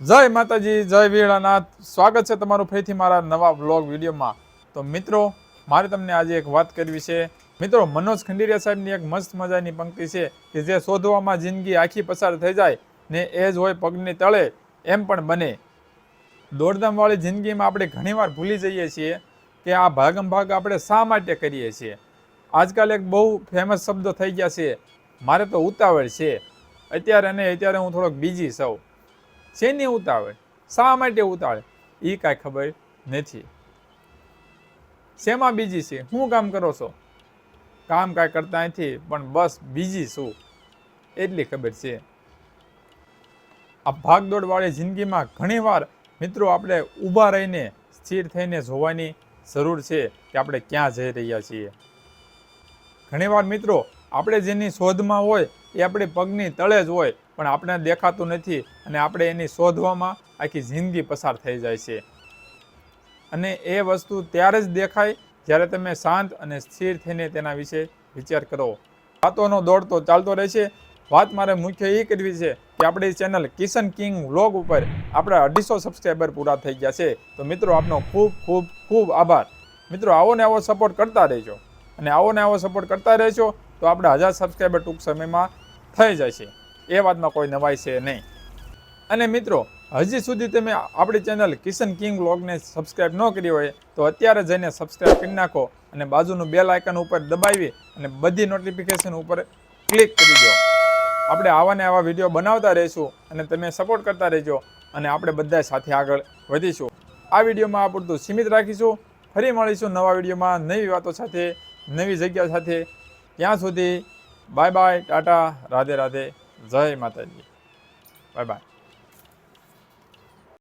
જય માતાજી, જય વીરાનાથ સ્વાગત છે તમારું ફરીથી મારા નવા વ્લોગ વિડીયોમાં. તો મિત્રો, મારે તમને આજે એક વાત કરવી છે. મિત્રો, મનોજ ખંડીરિયા સાહેબની એક મસ્ત મજાની પંક્તિ છે કે જે શોધવામાં જિંદગી આખી પસાર થઈ જાય ને એ જ હોય પગની તળે, એમ પણ બને. દોડધામવાળી જિંદગીમાં આપણે ઘણીવાર ભૂલી જઈએ છીએ કે આ ભાગમ ભાગ આપણે શા માટે કરીએ છીએ. આજકાલ એક બહુ ફેમસ શબ્દો થઈ ગયા છે. મારે તો ઉતાવળ છે. અત્યારે ને અત્યારે હું થોડોક બીજી સૌ શેની ઉતાવળ? શા માટે ઉતાવળ? એ કાંઈ ખબર નથી. શેમાં બીજી છે? શું કામ કરો છો? કામ કાંઈ કરતા નથી, પણ બસ બીજી શું એટલી ખબર છે. આ ભાગદોડવાળી જિંદગીમાં ઘણીવાર મિત્રો આપણે ઊભા રહીને, સ્થિર થઈને જોવાની જરૂર છે કે આપણે ક્યાં જઈ રહ્યા છીએ. ઘણીવાર મિત્રો, આપણે જેની શોધમાં હોય એ આપણી પગની તળે જ હોય, પણ આપણે દેખાતું નથી અને આપણે એની શોધવામાં આખી જિંદગી પસાર થઈ જાય છે. અને એ વસ્તુ ત્યારે જ દેખાય જ્યારે તમે શાંત અને સ્થિર થઈને તેના વિશે વિચાર કરો. વાતોનો દોડ તો ચાલતો રહેશે વાત મારે મુખ્ય એ કરવી છે કે આપણી ચેનલ કિશન કિંગ વ્લોગ ઉપર આપણા અઢીસો સબસ્ક્રાઈબર પૂરા થઈ ગયા છે. તો મિત્રો, આપનો ખૂબ ખૂબ ખૂબ આભાર. મિત્રો, આવો ને આવો સપોર્ટ કરતા રહેજો. અને આવો ને આવો સપોર્ટ કરતા રહેજો તો આપણે હજાર સબસ્ક્રાઈબર ટૂંક સમયમાં થઈ જશે. એ વાતમાં કોઈ નવાઈ છે નહીં. અને મિત્રો, હજી સુધી તમે આપણી ચેનલ કિશન કિંગ વ્લોગને સબસ્ક્રાઇબ ન કરી હોય, તો અત્યારે જઈને સબસ્ક્રાઇબ કરી નાખો અને બાજુનું બેલ આઇકન ઉપર દબાવી અને બધી નોટિફિકેશન ઉપર ક્લિક કરી દો. આપણે આવા ને આવા વીડિયો બનાવતા રહીશું અને તમે સપોર્ટ કરતા રહેજો અને આપણે બધા સાથે આગળ વધીશું. આ વિડીયોમાં આ પૂરતું સીમિત રાખીશું. ફરી મળીશું નવા વિડીયોમાં નવી વાતો સાથે, નવી જગ્યા સાથે. ત્યાં સુધી bye bye tata Radhe Radhe જય માતાજી બાય બાય